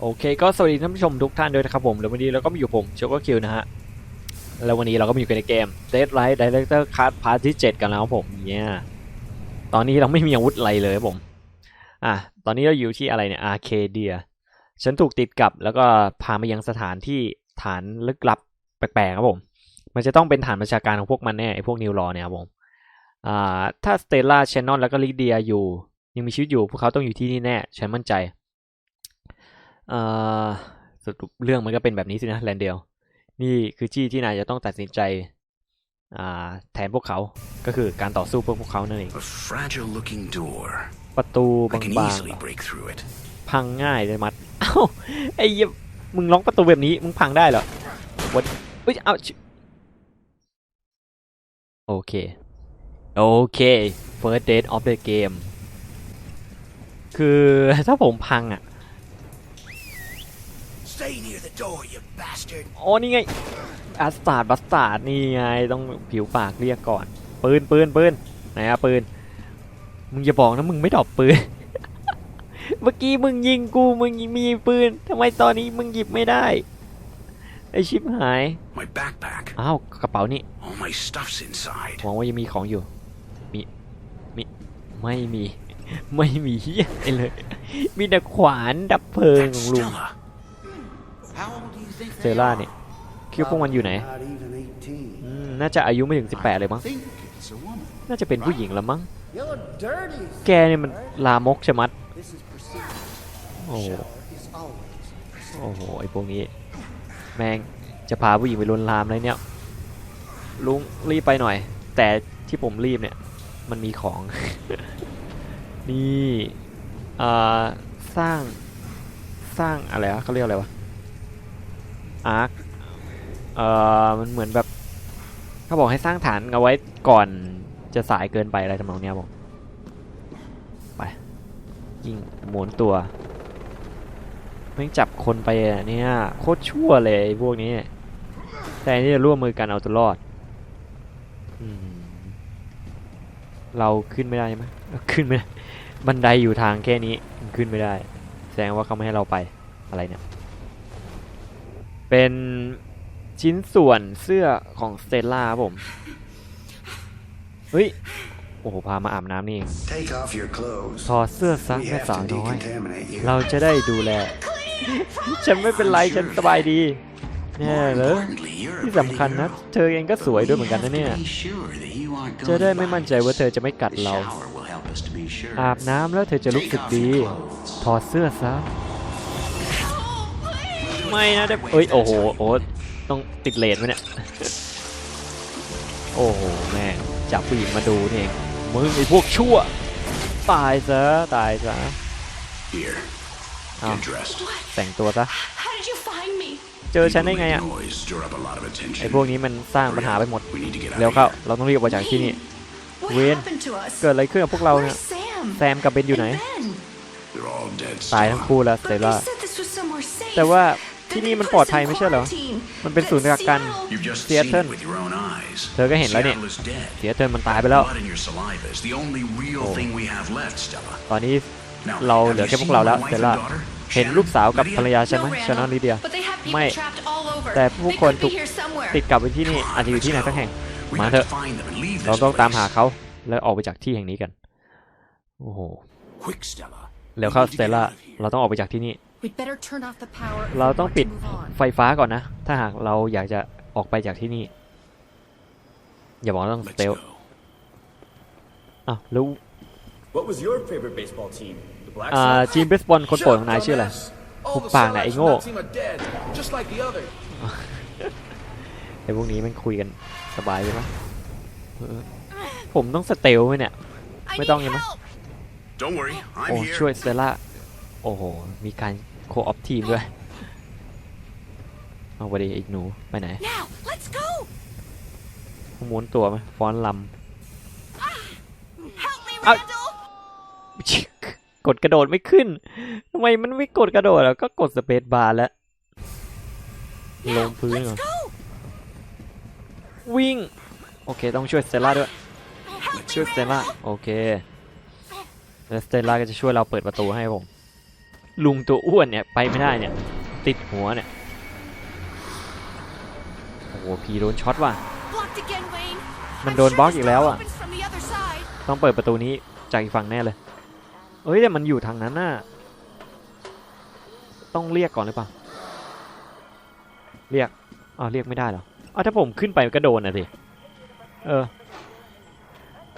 โอเคก็สวัสดีท่านผู้ชมทุกท่านด้วยนะครับผมแล้ววันนี้เราก็มาอยู่ผมโชก็คิวนะฮะแล้ววันนี้เราก็มาอยู่กันในเกม Dead Light Director Card Part ที่ 7 กันแล้วครับผมเนี่ยตอนนี้เราไม่มีอาวุธอะไรเลยครับผมอะตอนนี้เราอยู่ที่อะไรเนี่ยอาร์เคเดียฉันถูกติดกับแล้วก็พามายังสถานที่ฐานลึกลับแปลกๆครับผม มันจะต้องเป็นฐานประชาการของพวกมันแน่ไอพวกนิวรอเนี่ยครับผมอ่าถ้าสเตลล่าเชนนอนแล้วก็ลิเดียอยู่ ยังมีชีวิตอยู่พวกเขาต้องอยู่ที่นี่แน่ฉันมั่นใจ สรุปเรื่องมันก็เป็นแบบนี้สินะแลนเดลนี่คือที่ที่นายจะต้องตัดสินใจอ่าแทนพวกเขา ก็คือการต่อสู้เพื่อพวกเขานั่นเอง A fragile looking door. ประตู I บาง can ๆ easily break through it. พังง่ายเลยมัด เอ้า ไอ้เหี้ยมึงล็อกประตูแบบนี้ มึงพังได้เหรอวัดเอ้ย เอาชิโอเค โอเค first date of the game คือถ้าผมพังอะ Stay near the door, you bastard. อ๋อนี่ไงอัสตาร์ดบัสตาร์ดนี่ไงต้องผิวปากเรียกก่อนปืนปืนปืนไหนอะปืนมึงอย่าบอกนะมึงไม่ดรอปปืน เมื่อกี้มึงยิงกูมึงมีปืนทำไมตอนนี้มึงหยิบไม่ได้ไอชิปหาย My backpack. อ้าวกระเป๋านี่ All my stuff's inside. หวังว่ายังมีของอยู่มีมีไม่มีไม่มีเฮียอะไรเลยมีแต่ขวานดับเพลิง That's ของลุง Stella. เซล่าเนี่ยคิดว่าพวกมันอยู่ไหนอืมน่าจะอายุไม่ถึง 18 เลยมั้ง น่าจะเป็นผู้หญิงละมั้ง แกเนี่ยมันลามกใช่มัด โอ้โห โอ้โห ไอพวกนี้ แม่งจะพาผู้หญิงไปลวนลามอะไรเนี่ย ลุงรีบไปหน่อย แต่ที่ผมรีบเนี่ย มันมีของ นี่ อ่อสร้าง สร้างอะไรวะเขาเรียกอะไรวะ อาร์คเอ่อมันเหมือนแบบเขาบอกให้สร้างฐานเอาไว้ก่อนจะสายเกินไปอะไรทำนองเนี้ยผมไปยิงหมุนตัวแม่งจับคนไปอะเนี่ยโคตรชั่วเลยพวกนี้ แต่อันนี่จะร่วมมือกันเอาตัวรอดอมเราขึ้นไม่ได้ใช่ไหมขึ้นไม่ได้บันไดอยู่ทางแค่นี้ ขึ้นไม่ได้ แสดงว่าเขาไม่ให้เราไปอะไรเนี่ย เป็นชิ้นส่วนเสื้อของสเตลล่าครับผม เฮ้ย โอ้โห พามาอาบน้ำนี่เอง Take off your clothes. ถอดเสื้อซะ We แม่ have สาว to น้อย decontaminate you. เราจะได้ดูแล ฉันไม่เป็นไร ฉันสบายดีแน่เลย Importantly, you're a ที่สำคัญ pretty นะ girl. เธอเองก็สวยด้วยเหมือนกันนะเนี่ย We have to be sure that you aren't จะได้ going ไม่มั่นใจ by ว่าเธอ us. จะไม่กัด The เรา shower will help us to be sure. อาบน้ำแล้วเธอจะรู้สึก Take off ดี your clothes. ถอดเสื้อซะ ไม่นะเด็เอ้ยโอ้โหโอ้ต้องติดเลนไหมเนี่ย โอ้โหแม่งจับผู้หญิงมาดูนี่เองมึงไอ้พวกชั่ว ตายซะตายซะ Here. Oh. Get dressed. แต่งตัวซะ How did you find me? เจอฉันได้ People ไง make อะ noise, stir up a lot of ไอ้ attention. พวกนี้มันสร้างปัญหาไปหมด We need to get out เร็ว of เข้า here. เราต้องรีบออกจากที่นี่ What Win. happened to us? เกิดอะไรขึ้นกับพวกเราเนี่ย Where's Sam? แซมกับเบนอยู่ไหน And Ben? They're all dead. ตายทั้ง Stella. คู่แล้วส But เต they ล่า said this was somewhere safe. แต่ว่า That ที่ they นี่มัน put ปลอด us ภัย in ไม่ใช่เหรอ quarantine. มันเป็นศูนย์กักกัน Seattle- You've just Seattle. seen it with your own eyes. เธอก็เห็นแล้วเนี่ย Seattle is dead. เสียเทิร์นมันตายไปแล้ว Blood in your saliva is the only real Oh. thing we have left, Stella. ตอนนี้ Now, เรา have เหลือ you แค่พวก seen เรา my แล้ว wife เสร็จ and แล้ว daughter? เห็น Shannon? ลูกสาวกับ Lydia? ภรรยาใช่ไหม No, ชานอน Randall. ลิเดีย But they have people ไม่ trapped all over. แต่ They ผู้คน could ถู be ก here somewhere. ติดกลับไปที่นี่ Come on, อาจจะอยู่ที่ไหน let's สัก go. แห่ง We มา have เถอะ to find them and leave เรา this ต้องตามหา place. เขาแล้วออกไปจากที่แห่งนี้กัน โอ้โห Quick, Stella. เร็วเข้า We ส need to เต get ล่า out of here. เราต้องออกไปจากที่นี่ We'd better turn off the power. if เรา we ต้อง want ปิด to move on. ไฟฟ้าก่อนนะ ถ้าหากเราอยากจะออกไปจากที่นี่ อย่าบอกว่าต้องส Let's เตล go. อ้าวแล้ว What was your favorite baseball team? The Black อ่า Sox? ทีมเบสบอลคนโปรดของนายชื่ออะไร All the Kupang na Sox ingo. on that team are dead, just like the others. ไอ้พวกนี้มันคุยกันสบายใช่ไหมเออผมต้องสเตลไหมเนี่ย I ไม่ต้อง need ยังไหม help. Don't worry, โอ้ I'm here. ช่วยสเตลล่าโอ้โห มีการ โคออฟทีมด้วย เอาไปดิอีกหนูไปไหน Now, let's go. ม้วนตัวไหมฟอนต์ล Help me, Ow. Randall. ำกดกระโดดไม่ขึ้นทำไมมันไม่กดกระโดดอะก็กดสเปซบาร์แล้ว ลง Now, พื้นเหรอ let's go. วิ่ง โอเค ต้องช่วยสเตลล่าด้วย Help ช่วย me, สเตลล่า Randall. โอเคแล้วสเตลล่าก็จะช่วยเราเปิดประตูให้ผม ลุงตัวอ้วนเนี่ยไปไม่ได้เนี่ย ติดหัวเนี่ย โอ้โหพีโดนช็อตว่ะ Blocked again, Wayne. มัน I'm โดน sure บล็อก this อีก door แล้วอะ opens from the other side. ต้องเปิดประตูนี้จากอีกฝั่งแน่เลย เอ้ยแต่มันอยู่ทางนั้นน่ะ ต้องเรียกก่อนหรือเปล่า เรียกอ้าวเรียกไม่ได้เหรออ้าวถ้าผมขึ้นไปก็โดนอะสิ เออ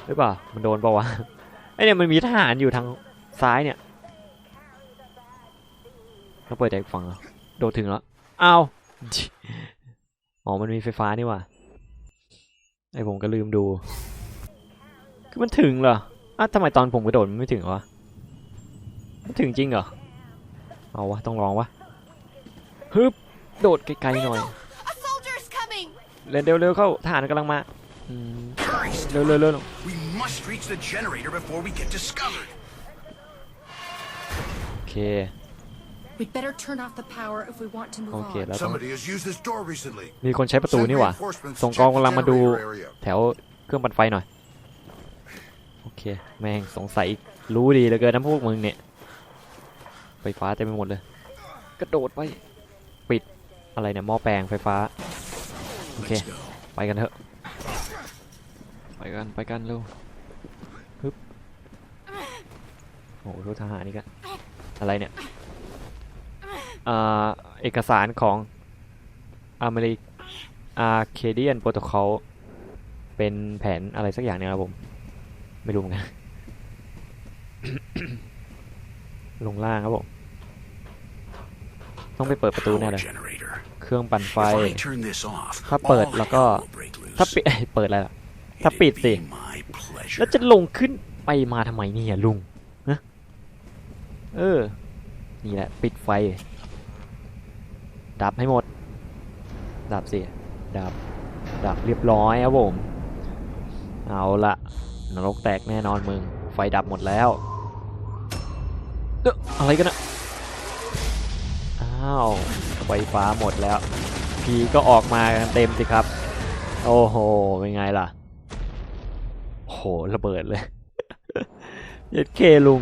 หรือเปล่า มันโดนเปล่าวะ ไอเนี่ยมันมีทหารอยู่ทางซ้ายเนี่ย ต้องเปิดจากอีกฝั่งเหรอโดดถึงแล้วอ้าวอ๋อมันมีไฟฟ้านี่หว่าไอผมก็ลืมดู คือมันถึงเหรออะทำไมตอนผมกระโดดมันไม่ถึงวะมันถึงจริงเหรอเอาวะต้องลองวะฮึบโดดไกลๆหน่อย A soldier's coming. เร็วเร็วๆเข้าทหารกำลังมาอืม Hurry, เร็ว Stella. เร็วเร็ว We must reach the generator before we get discovered. โอเค We'd better turn off the power if we want to move โอเค on. แล้วต้อง Somebody has used this door recently. มีคนใช้ประตูนี่หว่า Reinforcements ส่ง to กอง check กำลัง the มาดู generator area. แถวเครื่องปั่นไฟหน่อย โอเค แม่งสงสัยรู้ดีเหลือเกินนะพวกมึงเนี่ย ไฟฟ้าเต็มไปหมดเลย กระโดดไป ปิดอะไรเนี่ยหม้อแปลงไฟฟ้า โอเค Let's go. ไปกันเถอะ ไปกัน ไปกันเร็วฮึบโอ้โหรถทหารนี่กันอะไรเนี่ยอ่า เอกสารของอเมริกอาเคเดียนโปรโตคอลเป็นแผนอะไรสักอย่างเนี่ยครับผม ไม่รู้เหมือนกัน ลงล่างครับผม ต้องไปเปิดประตูแน่เลย เครื่องปั่นไฟ ถ้าเปิดแล้วก็ ถ้าปิดเปิดอะไรล่ะถ้าปิดสิ แล้วจะลงขึ้นไปมาทำไมเนี่ยลุงนะเออ นี่แหละ ปิดไฟ ดับให้หมด ดับสิ ดับ ดับเรียบร้อยครับผม เอาละนรกแตกแน่นอนมึง ไฟดับหมดแล้วเอ้ออะไรกันนะอ้าว ไฟฟ้าหมดแล้ว พีก็ออกมากันเต็มสิครับ โอ้โห เป็นไงล่ะโอ้โหระเบิดเลยเย็ดเคลุง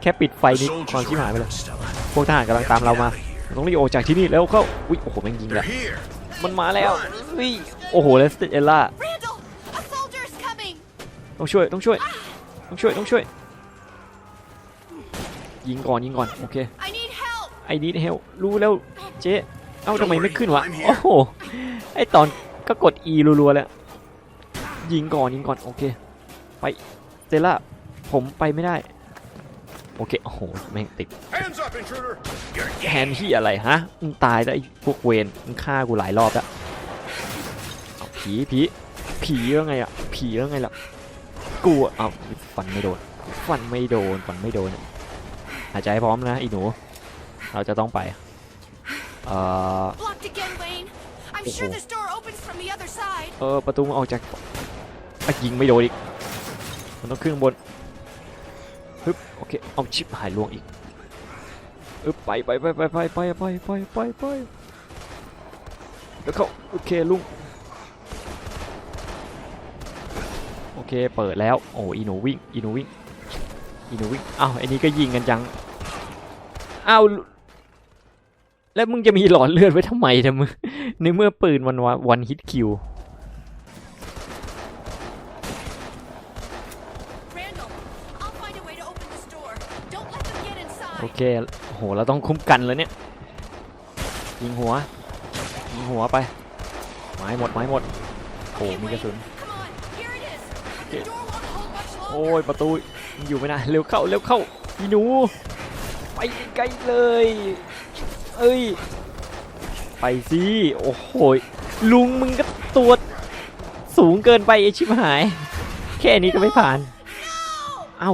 แค่ปิดไฟ The นี่ความ soldiers ชิบหายไป are เลย out, Stella. พวกทหารกำลังตามเรามา ต้องรีบออกจากที่นี่แล้วเข้าอุ้ยโอ้โหแม่งยิง They're แล้ว here. มันมาแล้วอุ้ยโอ้โหเลสเตเอล่า Randall, a soldier's coming. ต้องช่วยต้องช่วยต้องช่วยต้องช่วย ยิงก่อนยิงก่อนโอเค I need help. ไอ้ดีเฮลรู้แล้วเจ๊เอ้าทำไมไม่ขึ้นวะ I'm here โอ้โหไอตอนก็กด E รัวๆแล้วยิงก่อนยิงก่อนโอเค ไปเซล่าผมไปไม่ได้ โอเค โอ้โห แม่งติด Hands up, intruder! You're แฮนที่อะไรฮะ มึงตายแล้วไอ้พวกเวนมึงฆ่ากูหลายรอบแล้วเอาผีผีผีแล้วไงอะ ผีแล้วไงล่ะ กูอะเอาฟันไม่โดน ฟันไม่โดน ฟันไม่โดนอะหายใจให้พร้อมนะอีหนู เราจะต้องไป เอ่อ Blocked again, Wayne. I'm Oh. sure this door opens from the other side. เออประตูมันออกจากอะยิงไม่โดนอีก มันต้องขึ้นข้างบน ฮึบโอเคเอาชิปหายล่วงอีกอึบไปไปไปไปไปไปไปไปไปไปแล้วเขาโอเคลุงโอเคเปิดแล้วโอ้อีหนูวิ่งอีหนูวิ่งอีหนูวิ่งอ้าวไอ้นี้ก็ยิงกันจังอ้าวแล้วมึงจะมีหลอดเลือดไว้ทำไมเนี่ยมึงในเมื่อปืนมันวันฮิตคิว เคโอ้โหเราต้องคุ้มกันเลยเนี่ยยิงหัวยิงหัวไปไม้หมดไม้หมดโอ้มีกระสุนโอ้ยประตูมันอยู่ไม่นานเร็วเข้าเร็วเข้าอีหนูไปไกลเลยเอ้ยไปสิโอ้โหลุงมึงก็ตัวสูงเกินไปไอชิบหาย แค่นี้ก็ไม่ผ่านเอ้า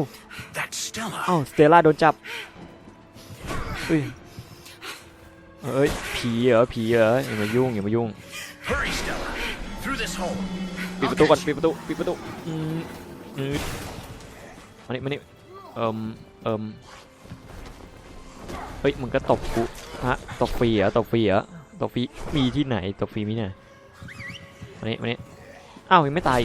เอ้าสเตลล่าโดนจับ เฮ้ยเอ้ยผีเหรอผีเหรออย่ามายุ่งอย่ามายุ่ง Hurry, Stella. Through this hole. ปิดประตูก่อนปิดประตูปิดประตูอืมอืดมานี่มานี่เอิมเอิมเฮ้ยมึงก็ตบกูฮะตบฟรีเหรอตบฟรีเหรอตบฟรีมีที่ไหนตบฟรีมีที่ไหนมานี่มานี่อ้าวยังไม่ตาย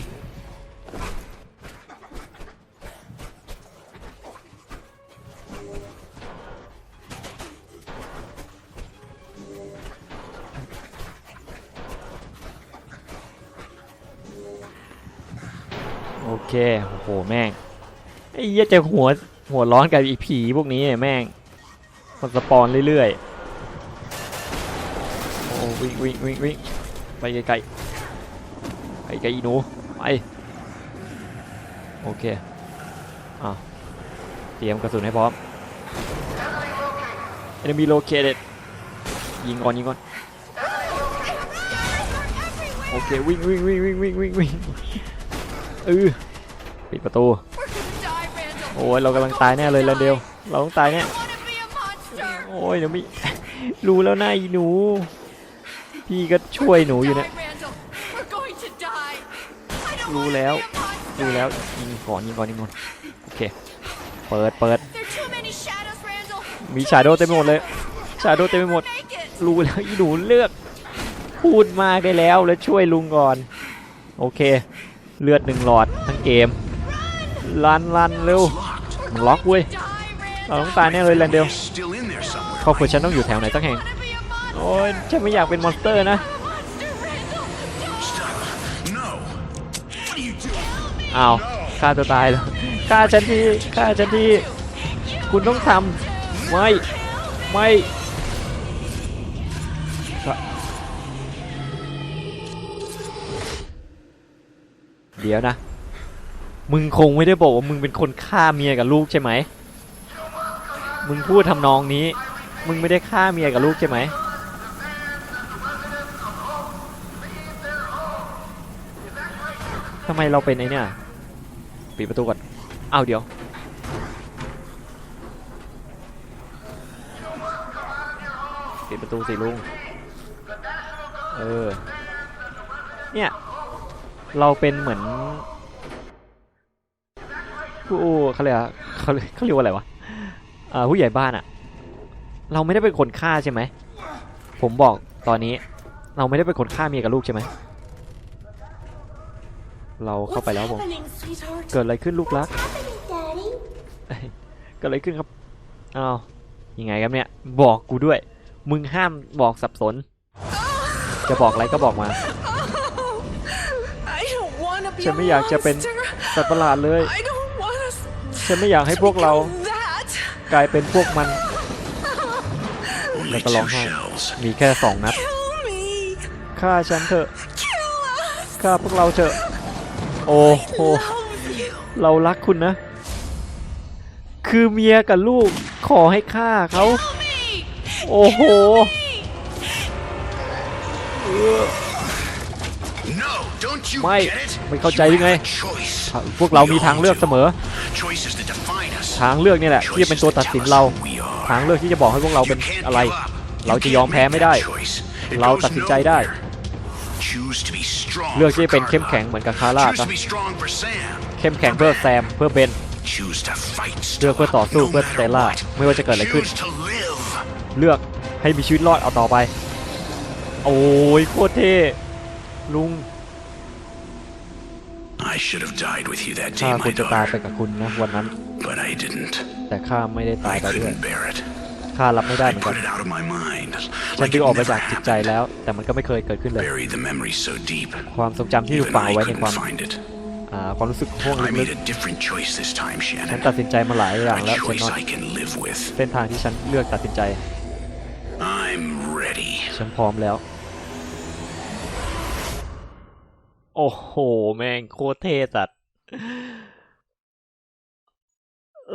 เค โอ้โห แม่ง ไอ้เหี้ยจะหัว หัวร้อนกับอีผีพวกนี้เนี่ยแม่ง มันสปอนเรื่อยๆ โอ้วิ่งวิ่งวิ่งวิ่งไปไกลๆไปไกลอีหนูไป โอเค อะ เตรียมกระสุนให้พร้อม enemy located ยิงก่อนยิงก่อนโอเควิ่งวิ่งวิ่งวิ่งวิ่งวิ่งวิ่งเออ ปิดประตู We're gonna die, Randall. โอ้ยเรากำลังตายแน่เลยแล้วเดียวเราต้องตายแน่ I wanna be a monster. โอ้ยเดี๋ยวมีรู้แล้วนะอีหนู พี่ก็ช่วยหนูอยู่เนี่ย Die, Randall. We're going to die. I don't รู้ wanna แล้ว be a monster. รู้แล้วยิงก่อนยิงก่อนยิงก่อนโอเคเปิดเปิด There are too many shadows, Randall. มีชาโดว์เต็มไปหมดเลยชาโดว์เต็มไปหมด Make it. รู้แล้วอีหนูเลือกพูดมากได้แล้วแล้วช่วยลุงก่อน โอเค เลือดหนึ่งหลอดทั้งเกม ลันลันเร็วล็อกเว้ยเราต้องตายแน่เลยแลนเดลครอบครัวฉันต้องอยู่แถวไหนสักแห่งโอ้ยฉันไม่อยากเป็นมอนสเตอร์นะอ้าวฆ่าตัวตายแล้วฆ่าฉันทีฆ่าฉันทีคุณต้องทำไม่ไม่เดี๋ยวนะ มึงคงไม่ได้บอกว่ามึงเป็นคนฆ่าเมียกับลูกใช่ไหม มึงพูดทำนองนี้ มึงไม่ได้ฆ่าเมียกับลูกใช่ไหม ทำไมเราเป็นไอเนี่ย ปิดประตูก่อน เอาเดี๋ยว ปิดประตูสิลุง เออ เนี่ย เราเป็นเหมือน ผู้เขาเรียกว่าเขาเขาเรียกว่าอะไรวะอ่าผู้ใหญ่บ้านอะเราไม่ได้เป็นคนฆ่าใช่ไหมผมบอกตอนนี้เราไม่ได้เป็นคนฆ่าเมียกับลูกใช่ไหมเราเข้าไปแล้วผม sweetheart? เกิดอะไรขึ้นลูกรัก Daddy. เกิดอะไรขึ้นครับอ้าวยังไงครับเนี่ยบอกกูด้วย มึงห้ามบอกสับสน จะบอกอะไรก็บอกมา I don't wanna be ฉันไม่อยากจะเป็นสัตว์ประหลาดเลย I don't wanna ฉันไม่อยากให้พวกเรากลายเป็นพวกมัน Only Like a two long time. shells. มีแค่สองนัดฆ่าฉันเถอะฆ่าพวกเราเถอะ โอ้โหเรารักคุณนะ คือเมียกับลูกขอให้ฆ่าเขาโอ้โห ไม่ get it? ไม่เข้าใจ You ยังไง have a choice. พวกเรามีทางเลือกเสมอ Choices that define us. ทางเลือกนี่แหละที่จะเป็นตัวตัดสินเรา We are. ทางเลือกที่จะบอกให้พวกเราเป็น You can't อะไร give up. เรา You จะยอม can't แพ้ make ไม่ได้ that choice. It เรา goes ตัดสินใจได้ nowhere. Choose to be strong เลือกที่ for จะเป็นเข้ม Carla. แข็งเหมือนกับคาร่า Choose ซะ to be strong for Sam. เข้มแข็งเพื่อแซมเพื่อเบน Choose to fight เลือกเพื่อต่อสู้ No เพื่อส matter เตลล่า what. ไม่ว่าจะเกิดอะไรขึ้น Choose to live. เลือกให้มีชีวิตรอดเอาต่อไป โอ้ยโคตรเท่ ลุง I should have died with you that ข้า day, คว my รจะตายไป daughter, กับคุณนะวันนั้น but I didn't. แต่ข้าไม่ได้ตาย I ไปด้วย couldn't bear it. ข้ารับไม่ได้เห I มือนกั put น it out of my mind. ฉัน Like ดึง it ออกไป never จากจิตใจ happened. แล้ว แต่มันก็ไม่เคยเกิดขึ้นเลย Buried the memory so deep. ความทรงจำที่ถูก Even ฝังเอา I ไว้ใน couldn't ความ find it. อ่าความรู้สึกห่วง I ลึ made ก a different choice this time, ๆฉัน Shannon. ตัดสินใจมาหลายอย่าง A แล้วฉัน choice ว่า I can live with. เส้นทางที่ฉันเลือกตัดสินใจ I'm ready. ฉันพร้อมแล้ว โอ้โห แม่งโคตรเท่สัตว์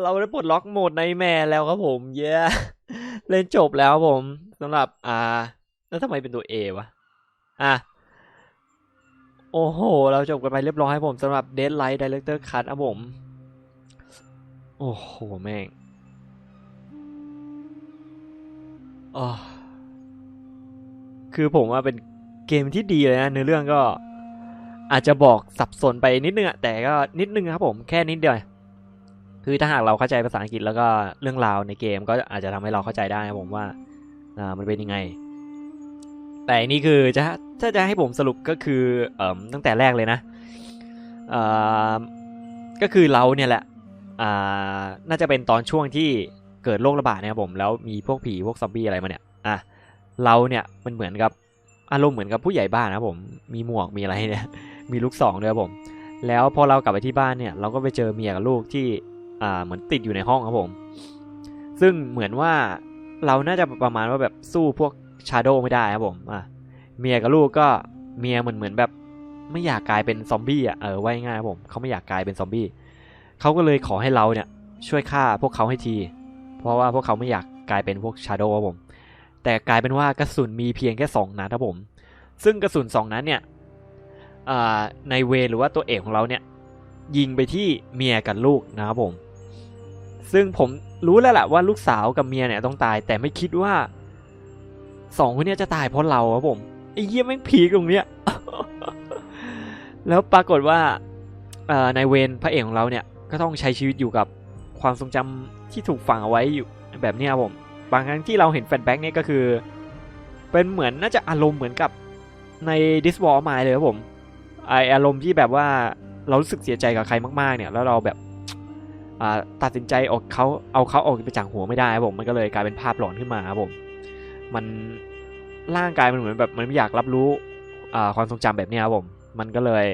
เราได้ปลดล็อกโหมดในแม่แล้วครับผม เย้เล่นจบแล้วครับผมสำหรับ อ่า แล้วทำไมเป็นตัว A วะ อะ โอ้โห เราจบกันไปเรียบร้อยครับผมสำหรับ Deadlight Director Cut ครับผม โอ้โห แม่งอ๋อคือผมว่าเป็นเกมที่ดีเลยนะเนื้อเรื่องก็ อาจจะบอกสับสนไปนิดนึงอะแต่ก็นิดนึงครับผมแค่นิดเดียวคือถ้าหากเราเข้าใจภาษาอังกฤษแล้วก็เรื่องราวในเกมก็อาจจะทำให้เราเข้าใจได้ผมว่าอ่ามันเป็นยังไง แต่นี่คือจะถ้าจะให้ผมสรุปก็คือเอ่มตั้งแต่แรกเลยนะอ่าก็คือเราเนี่ยแหละอ่าน่าจะเป็นตอนช่วงที่เกิดโรคระบาดนะครับผมแล้วมีพวกผีพวกซอมบี้อะไรมาเนี่ยอะเราเนี่ยมันเหมือนกับอารมณ์เหมือนกับผู้ใหญ่บ้านนะผมมีหมวกมีอะไรเนี่ย มีลูกสองด้วยครับผม แล้วพอเรากลับไปที่บ้านเนี่ย เราก็ไปเจอเมียกับลูกที่อ่าเหมือนติดอยู่ในห้องครับผม ซึ่งเหมือนว่าเราน่าจะประมาณว่าแบบสู้พวกชาโดไม่ได้ครับผมอะเมียกับลูกก็เมียเหมือนเหมือนแบบ ไม่อยากกลายเป็นซอมบี้อะเออไว่าง่ายครับผมเขาไม่อยากกลายเป็นซอมบี้เขาก็เลยขอให้เราเนี่ย ช่วยฆ่าพวกเขาให้ที เพราะว่าพวกเขาไม่อยากกลายเป็นพวกชาโดครับผมแต่กลายเป็นว่ากระสุนมีเพียงแค่สองนัดครับผม ซึ่งกระสุนสองนัดเนี่ย ในเวรหรือว่าตัวเอกของเราเนี่ยยิงไปที่เมียกับลูกนะครับผม ซึ่งผมรู้แล้วแหละว่าลูกสาวกับเมียเนี่ยต้องตาย แต่ไม่คิดว่าสองคนนี้จะตายเพราะเราครับผมไอ้เยี่ยมแม่งพีตรงเนี้ยแล้วปรากฏว่าเอ่อนายเวนพระเอกของเราเนี่ยก็ต้องใช้ชีวิตอยู่กับความทรงจำที่ถูกฝังเอาไว้อยู่แบบนี้ครับผม บางครั้งที่เราเห็นแฟลชแบ็กเนี่ยก็คือ เป็นเหมือนน่าจะอารมณ์เหมือนกับใน This War of Mine เลยครับผม ไออารมณ์ที่แบบว่าเรารู้สึกเสียใจกับใครมากๆเนี่ย แล้วเราแบบอ่าตัดสินใจออกเขาเอาเขาออกไปจากหัวไม่ได้ครับผมมันก็เลยกลายเป็นภาพหลอนขึ้นมาครับผม มันร่างกายมันเหมือนแบบมันไม่อยากรับรู้อ่าความทรงจำแบบนี้ครับผม มันก็เลย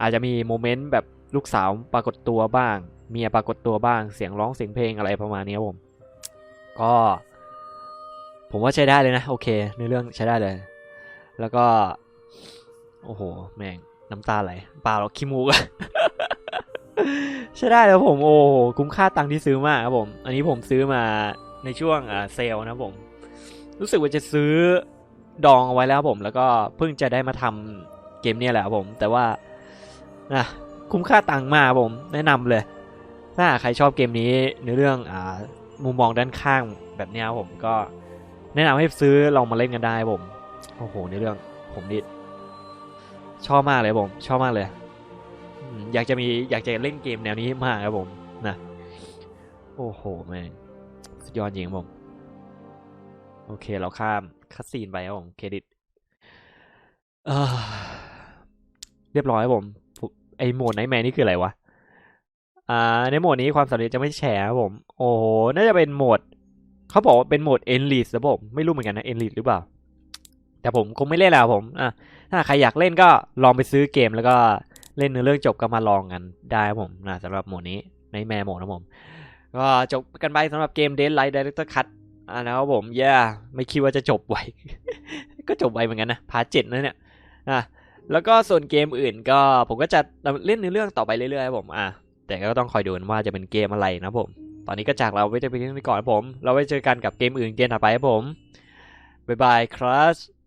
อาจจะมีโมเมนต์แบบลูกสาวปรากฏตัวบ้าง เมียปรากฏตัวบ้างเสียงร้องเสียงเพลงอะไรประมาณนี้ครับผม ก็ ผมว่าใช้ได้เลยนะ โอเค ในเรื่องใช้ได้เลย แล้วก็ โอ้โห แม่ง น้ำตาไหลเปล่าหรอกขี้มูกใช้ได้แล้วผมโอ้โหคุ้มค่าตังค์ที่ซื้อมากครับผม อันนี้ผมซื้อมาในช่วงเซลนะผม รู้สึกว่าจะซื้อดองเอาไว้แล้วผม แล้วก็เพิ่งจะได้มาทำเกมเนี่ยแหละครับผม แต่ว่านะคุ้มค่าตังค์มากผม แนะนำเลย ถ้าใครชอบเกมนี้ในเรื่องอ่ามุมมองด้านข้างแบบเนี้ยผมก็แนะนำให้ซื้อลองมาเล่นกันได้ผม โอ้โหในเรื่องผมนี่ ชอบมากเลยผม ชอบมากเลย อยากจะมีอยากจะเล่นเกมแนวนี้มากครับผมนะโอ้โหแม่สุดยอดจริงผม โอเคเราข้ามคัดซีนไปครับผมเครดิตเรียบร้อยครับผมไอโหมดไนแมนนี่คืออะไรวะอ่าในโหมดนี้ความสำเร็จจะไม่แชร์ครับผม โอ้โหน่าจะเป็นโหมดเขาบอกว่าเป็นโหมด e n l i s t นะผม ไม่รู้เหมือนกันนะ e n l i s t หรือเปล่า แต่ผมคงไม่เล่นแล้วผมอะถ้าใครอยากเล่นก็ลองไปซื้อเกมแล้วก็เล่นเนื้อเรื่องจบก็มาลองกันได้ผมนะสำหรับโหมดนี้ในแม่โหมดนะผม ก็จบกันไปสำหรับเกม Deadlight Director Cut อ่านะครับผมย่าไม่คิดว่าจะจบไว ก็จบไวเหมือนกันนะพาร์ทเจ็ดนะเนี่ยอะแล้วก็ส่วนเกมอื่นก็ผมก็จะเล่นในอเรื่องต่อไปเรื่อยๆผมอะแต่ก็ต้องคอยดูนว่าจะเป็นเกมอะไรนะผม ตอนนี้ก็จากเราไว้จะไปที่นก่อนผม เราไว้เจอกันกับเกมอื่นเกมต่อไปครับผมบ๊ายบายครับ